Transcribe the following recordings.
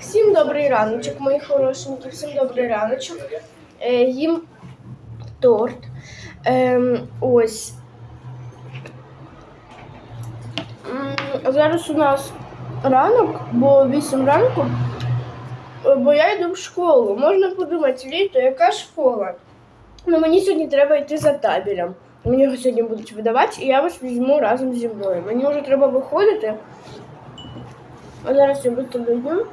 Всім добрий раночок, мої хорошенькі, всім добрий раночок. Е, їм торт. Ем, ось. Зараз у нас ранок, бо 8 ранку, е, бо я йду в школу. Можна подумати, літо, яка школа? Ну мені сьогодні треба йти за табелем. Мені його сьогодні будуть видавати, і я вас візьму разом зі мною. Мені вже треба виходити. А зараз я швидко дойду.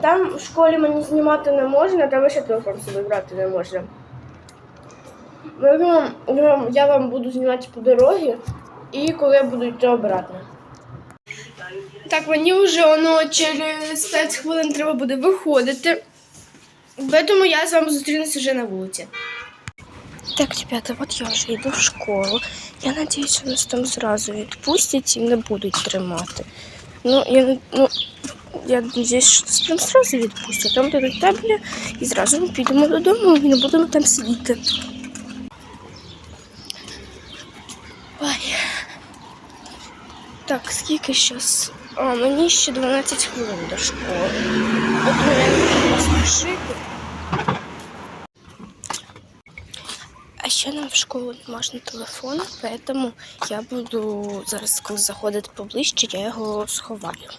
Там в школі мені знімати не можна, там ще телефон собі брати не можна. Я- Я вам буду знімати по дорозі і коли я буду йти обратно. Так, мені вже воно через 5 хвилин треба буде виходити. Тому я з вами зустрінуся вже на вулиці. Так, ребята, вот я вже йду в школу. Я надіюсь, що нас там зразу відпустять і не будуть тримати. Ну, я, ну, я надіюсь, що нас прям зразу відпустять. Там дадуть табля і зразу ми підемо додому і не будемо там сидіти. Ой. Так, скільки зараз? А, мені ще 12 хвилин до школи. От я не буду спішити. А ще нам в школу не можна телефон, тому я буду зараз, коли заходити поближче, я його сховаю.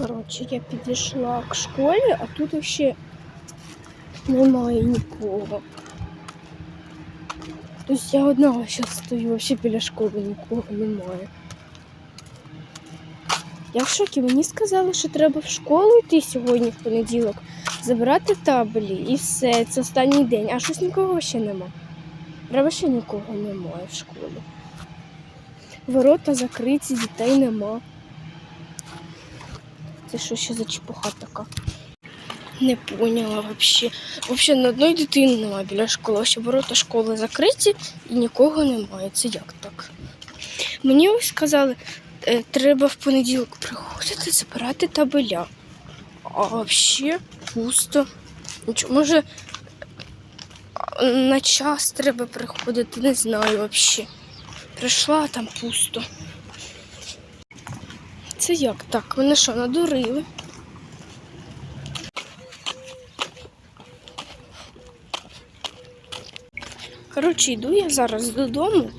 Коротше, я підійшла к школі, а тут ще немає нікого. Тобто я одна зараз стою, взагалі біля школи нікого немає. Я в шокі, мені сказали, що треба в школу йти сьогодні в понеділок, забирати табелі і все, це останній день, а щось нікого ще нема. Треба ще нікого немає в школі. Ворота закриті, дітей нема. Це що ще за чепуха така? Не поняла взагалі. Взагалі, на одної дитини немає біля школи, ще ворота школи закриті і нікого немає. Це як так? Мені ось сказали, е, треба в понеділок приходити забирати табеля. А взагалі пусто. Може на час треба приходити, не знаю взагалі. Прийшла, там пусто. Це як так? Мене що, надурили? Коротше, йду я зараз додому.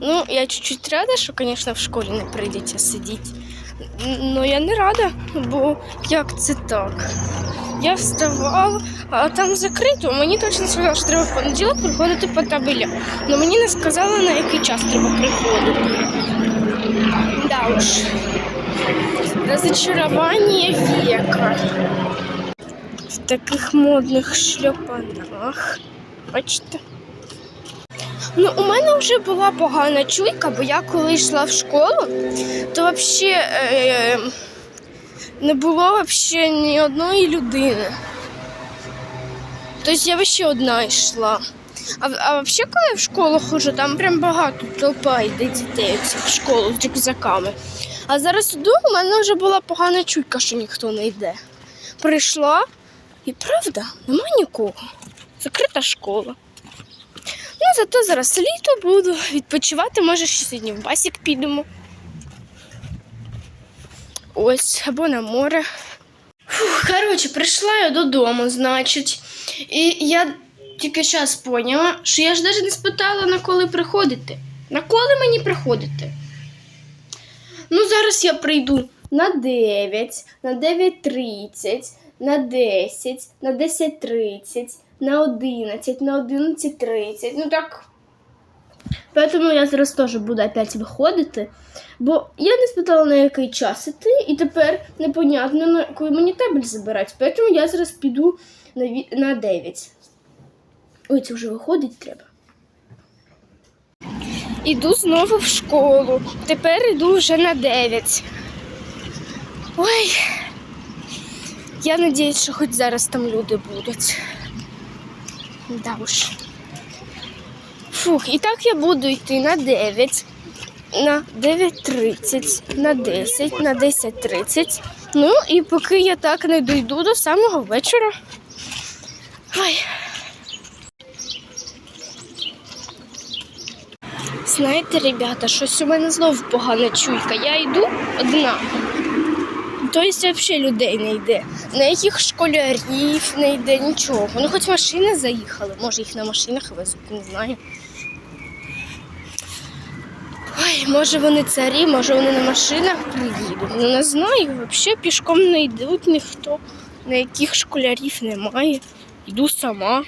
Ну, я чуть-чуть рада, що, звісно, в школі не прийдеться сидіти. Ну, я не рада, бо як це так? Я вставала, а там закрито. Мені точно сказали, що треба в понеділок приходити по табелям. Але мені не сказали, на який час треба приходити. Да уж. Разочарование века. В таких модних шльопанах. Бачите? Ну, у мене вже була погана чуйка, бо я коли йшла в школу, то взагалі е, не було взагалі ні одної людини. Тобто я ще одна йшла. А, а взагалі, коли я в школу ходжу, там прям багато толпа йде дітей в школу з рюкзаками. А зараз іду, у мене вже була погана чуйка, що ніхто не йде. Прийшла і правда, нема нікого. Закрита школа. Ну, зато зараз літо буду відпочивати, може, ще сьогодні в басік підемо. Ось, або на море. Фух, коротше, прийшла я додому, значить. І я тільки зараз поняла, що я ж навіть не спитала, на коли приходити. На коли мені приходити? Ну, зараз я прийду на 9, на 9.30, на 10, на 10.30, на 11, на 11.30. Ну так. Поэтому я зараз теж буду опять виходити. Бо я не спитала, на який час іти, і тепер непонятно, коли мені табель забирати. Поэтому я зараз піду на 9. Ой, це вже виходить треба. Іду знову в школу. Тепер іду вже на 9. Ой. Я надіюсь, що хоч зараз там люди будуть. Да уж. Фух, і так я буду йти на 9, на 9.30, на 10, на 10.30. Ну і поки я так не дойду до самого вечора. Ой. Знаєте, ребята, щось у мене знову погана чуйка. Я йду одна. Тобто взагалі людей не йде. Ніяких школярів не йде, нічого. Ну хоч машини заїхали, може їх на машинах везуть, не знаю. Ой, може вони царі, може вони на машинах приїдуть. Ну не знаю, взагалі пішком не йдуть ніхто. Ніяких школярів немає. Йду сама.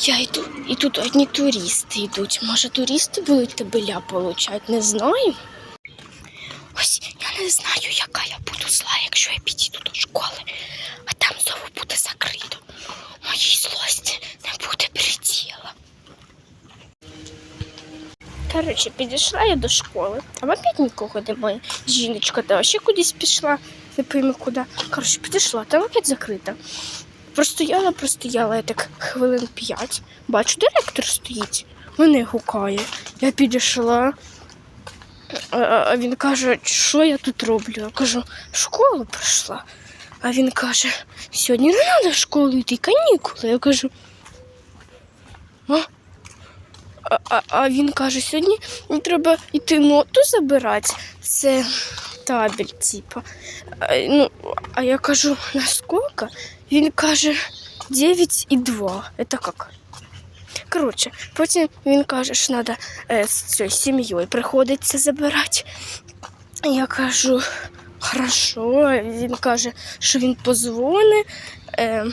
Я йду, і тут одні туристи йдуть. Може, туристи будуть табеля получати, не знаю. Ось я не знаю, яка я буду зла, якщо я підійду до школи, а там знову буде закрито. Моїй злості не буде приділа. Коротше, підійшла я до школи, там опять нікого немає. Жіночка та ще кудись пішла, не пойму куди. Коротше, підійшла, там опять закрита. Простояла, простояла я так хвилин п'ять. Бачу, директор стоїть, мене гукає. Я підійшла. А, він каже, що я тут роблю? Я кажу, школу прийшла. А він каже, сьогодні не треба в школу йти, канікули. Я кажу. А? А, а, а він каже, сьогодні треба йти ноту забирати. Це табель, типа. Ну, а я кажу, наскільки? Він каже 9 і 2. Це як? Коротше, потім він каже, що треба е, з цією сім'єю приходиться забирати. Я кажу, хорошо. Він каже, що він позвонить. Е,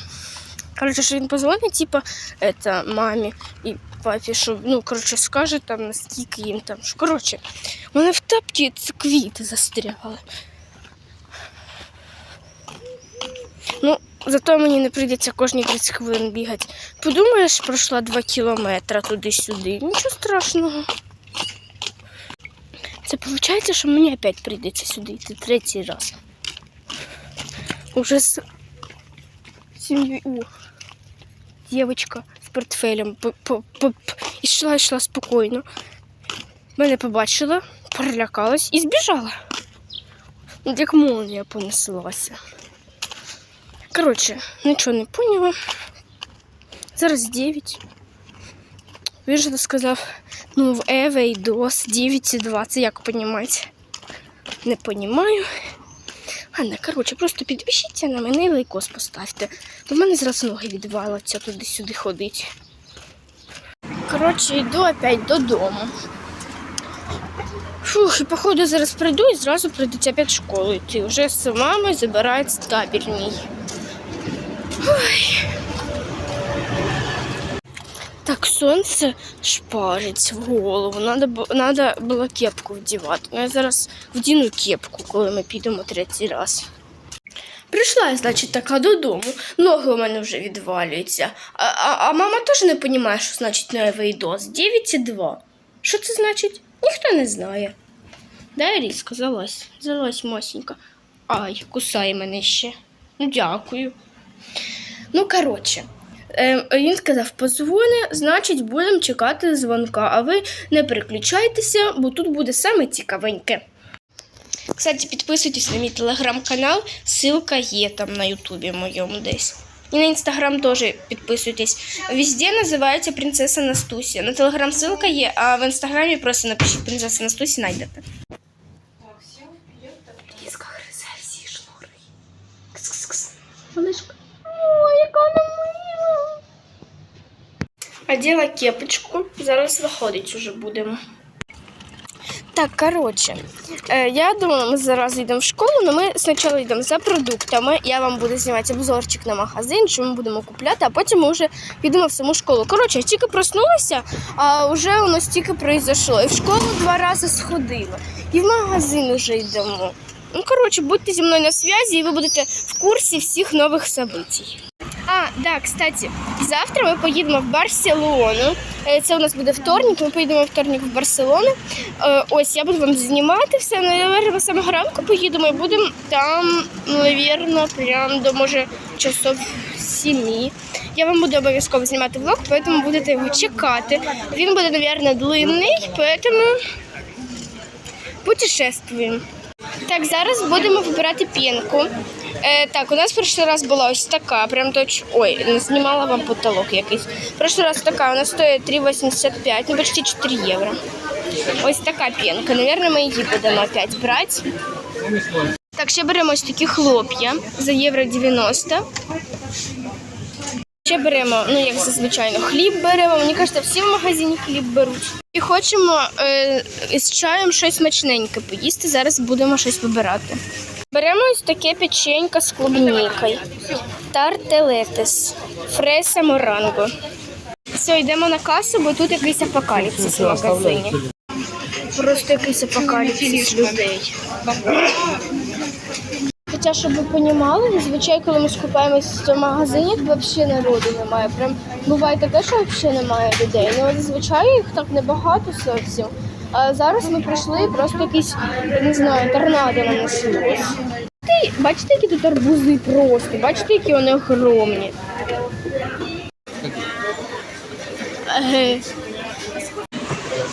коротше, що він позвонить, типа, это, мамі і папі, що, ну, коротше, скаже там, наскільки їм там. Що, Коротше, мене в тапці ці квіти застрягли. Ну, зато мені не прийдеться кожні 30 хвилин бігати. Подумаєш, пройшла 2 кілометри туди-сюди. Нічого страшного. Це виходить, що мені опять прийдеться сюди йти третій раз. Уже з сім'єю. Дівчинка з портфелем по- по- по- п- ішла, йшла спокійно. Мене побачила, перелякалась і збіжала. Як молнія понеслася. Коротше, нічого не поняла. Зараз 9. Він же сказав, ну в Еве і DOS 9 і 2. Це як понімати? Не понімаю. Ладно, коротше, просто підпишіться на мене і лайкос поставте. До мене зараз ноги відвалиться туди-сюди ходить. Коротше, йду опять додому. Фух, і походу зараз прийду і зразу прийдеться опять в школу йти. Вже з мамою забирають табільний. мій. Так, сонце шпарить в голову. Надо, надо було кепку вдівати. Ну, я зараз вдіну кепку, коли ми підемо третій раз. Прийшла я, значить, така додому. Ноги у мене вже відвалюються. А, а, а мама теж не розуміє, що значить новий дос. 9 і 2. Що це значить? Ніхто не знає. Да, різко, залазь. Залазь, Мосінька. Ай, кусає мене ще. Ну, дякую. Ну, коротше, він сказав, позвони, значить, будемо чекати дзвонка, а ви не переключайтеся, бо тут буде саме цікавеньке. Кстати, підписуйтесь на мій телеграм-канал, ссылка є там на ютубі моєму десь. І на інстаграм теж підписуйтесь. Везде називається принцеса Настусія. На телеграм ссылка є, а в інстаграмі просто напишіть принцеса Настусія, знайдете. Різко гризе всі шнури. Кс-кс-кс. Малышка. Одела кепочку. Зараз виходить уже будемо. Так, коротше, е, я думала, ми зараз йдемо в школу, але ми спочатку йдемо за продуктами. Я вам буду знімати обзорчик на магазин, що ми будемо купляти, а потім ми вже підемо в саму школу. Коротше, я тільки проснулася, а вже воно стільки пройшло. І в школу два рази сходила, і в магазин вже йдемо. Ну, коротше, будьте зі мною на зв'язі, і ви будете в курсі всіх нових событий. А, да, кстати, завтра ми поїдемо в Барселону. Е, Це у нас буде вторник, ми поїдемо вторник в Барселону. Е, Ось я буду вам знімати все. Наверно, самого ранку поїдемо і будемо там, навірно, прям до може часов сімі. Я вам буду обов'язково знімати влог, тому будете його чекати. Він буде, навірно, длинний, тому путешествуємо. Так, зараз будемо вибирати пінку. Е, так, у нас в прошлый раз була ось така, прям точ... Ой, не знімала вам потолок якийсь. В прошлый раз така, вона стоїть 3,85, ну почти 4 євро. Ось така пінка. Наверное, ми її будемо опять брати. Так, ще беремо ось такі хлоп'я за євро 90. Ще беремо, ну як зазвичай, хліб беремо. Мені кажеться, всі в магазині хліб беруть. І хочемо е, з чаєм щось смачненьке поїсти. Зараз будемо щось вибирати. Беремо ось таке печенька з клубнікою. Тартелетес. Фреса моранго. Все, йдемо на касу, бо тут якийсь апокаліпсис в магазині. Просто якийсь апокаліпсис людей. Хоча, щоб ви розуміли, зазвичай, коли ми скупаємось в магазині, тут взагалі народу немає. Прям буває таке, що взагалі немає людей. Ну, зазвичай їх так небагато зовсім. А зараз ми прийшли просто якийсь, не знаю, торнадо нанеслось. Ти- Бачите, які тут арбузи просто, бачите, які вони огромні.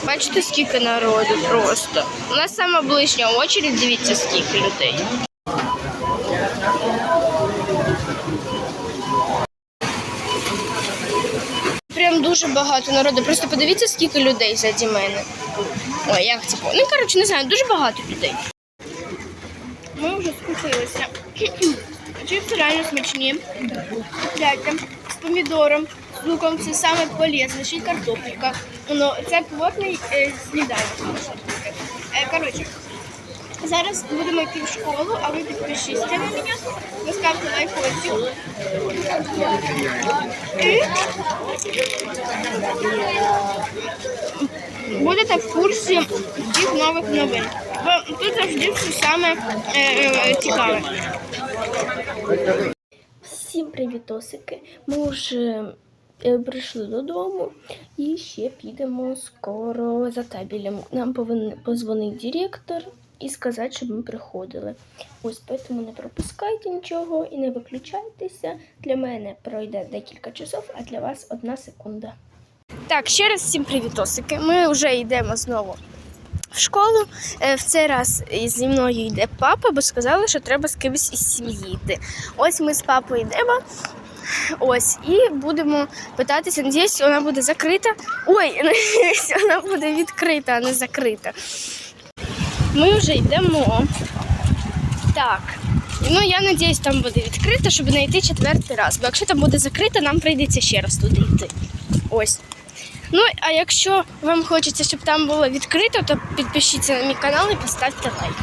Бачите, скільки народу просто. У нас сама ближня очередь, дивіться, скільки людей. Прям дуже багато народу. Просто подивіться, скільки людей заді мене. Ой, як це? Ну, коротше, не знаю, дуже багато людей. Ми вже скупилися. Чипси реально смачні. Гляньте, з помідором, з луком це саме полезне, ще й картопелька. Ну, це плотний е, сніданок. Е, коротше, зараз будемо йти в школу, а ви підпишіться на мене, поставте лайкосик. І будете в курсі всіх нових новин. Бо тут завжди все саме е, е, цікаве. Всім привітосики. Ми вже е, прийшли додому і ще підемо скоро за табелем. Нам повинен позвонити директор і сказати, щоб ми приходили. Ось тому не пропускайте нічого і не виключайтеся. Для мене пройде декілька часов, а для вас одна секунда. Так, ще раз всім привітосики. Ми вже йдемо знову в школу. Е, В цей раз зі мною йде папа, бо сказали, що треба з кимось із сім'ї йти. Ось ми з папою йдемо. Ось, і будемо питатися. Надіюсь, вона буде закрита. Ой, надіюсь, вона буде відкрита, а не закрита. Ми вже йдемо. Так. Ну, я надіюсь, там буде відкрита, щоб не йти четвертий раз. Бо якщо там буде закрита, нам прийдеться ще раз туди йти. Ось. Ну, а якщо вам хочеться, щоб там було відкрито, то підпишіться на мій канал і поставте лайк.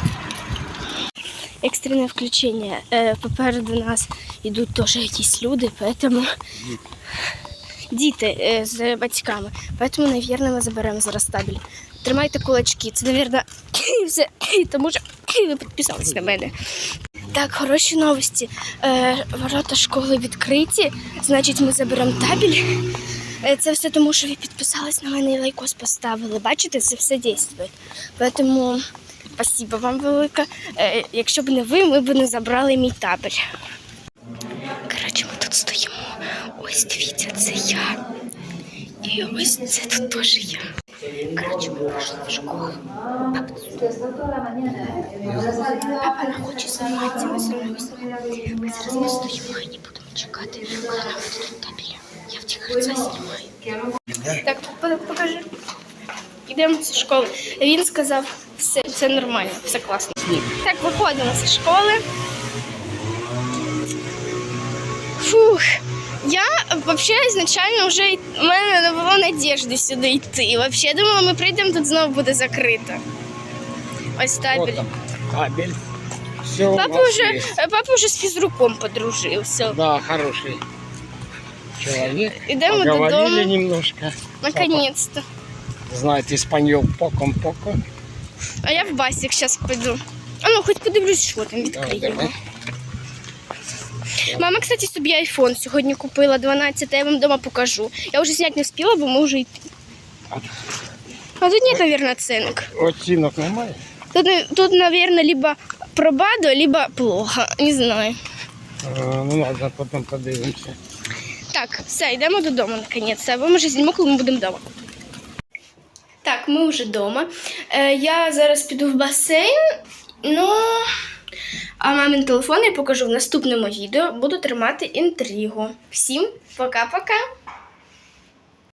Екстрене включення. Е, попереду нас йдуть теж якісь люди, поэтому діти е, з батьками. Поэтому, навірно, ми заберемо зараз табель. Тримайте кулачки. Це, навірно, все, тому що ви підписались на мене. Так, хороші новості. Е, ворота школи відкриті, значить, ми заберемо табель. Е, Це все тому, що ви підписались на мене і лайкос поставили. Бачите, це все дійствує. Тому спасибо вам велике. Е, Якщо б не ви, ми б не забрали мій табель. Коротше, ми тут стоїмо. Ось дивіться, це я. І ось це тут теж я. Коротше, ми прийшли в школу. Папа, не хоче займатися, ми займаємося. Ми зараз ми стоїмо і будемо чекати, коли нам видадуть табеля. Я в тихо знімаю. Так, покажи. Йдемо зі школи. Він сказав, все, все нормально, все класно. Так, виходимо з школи. Фух. Я взагалі изначально вже у мене не було надіжди сюди йти. Взагалі думала, ми прийдемо, тут знову буде закрито. Ось табель. Вот там кабель. Все Папа вже, папа вже з фізруком подружився. Да, хороший человек. Идем Поговорили додому. немножко. Наконец-то. Знает испаньол поком-поко. А я в басик зараз піду. А ну, хоч подивлюсь, що там давай. Мама, кстати, собі айфон сьогодні купила 12, я вам вдома покажу. Я вже зняти не встигла, бо можу йти. А тут нет, наверное, оценок. Оцінок немає? Тут, тут наверное, либо пробадо, либо плохо. Не знаю. А, ну ладно, потім подивимося. Так, все, йдемо додому наконець. Або може знімемо, коли ми будемо вдома. Так, ми вже вдома. Е, я зараз піду в басейн. Ну, А мамин телефон я покажу в наступному відео. Буду тримати інтригу. Всім пока-пока!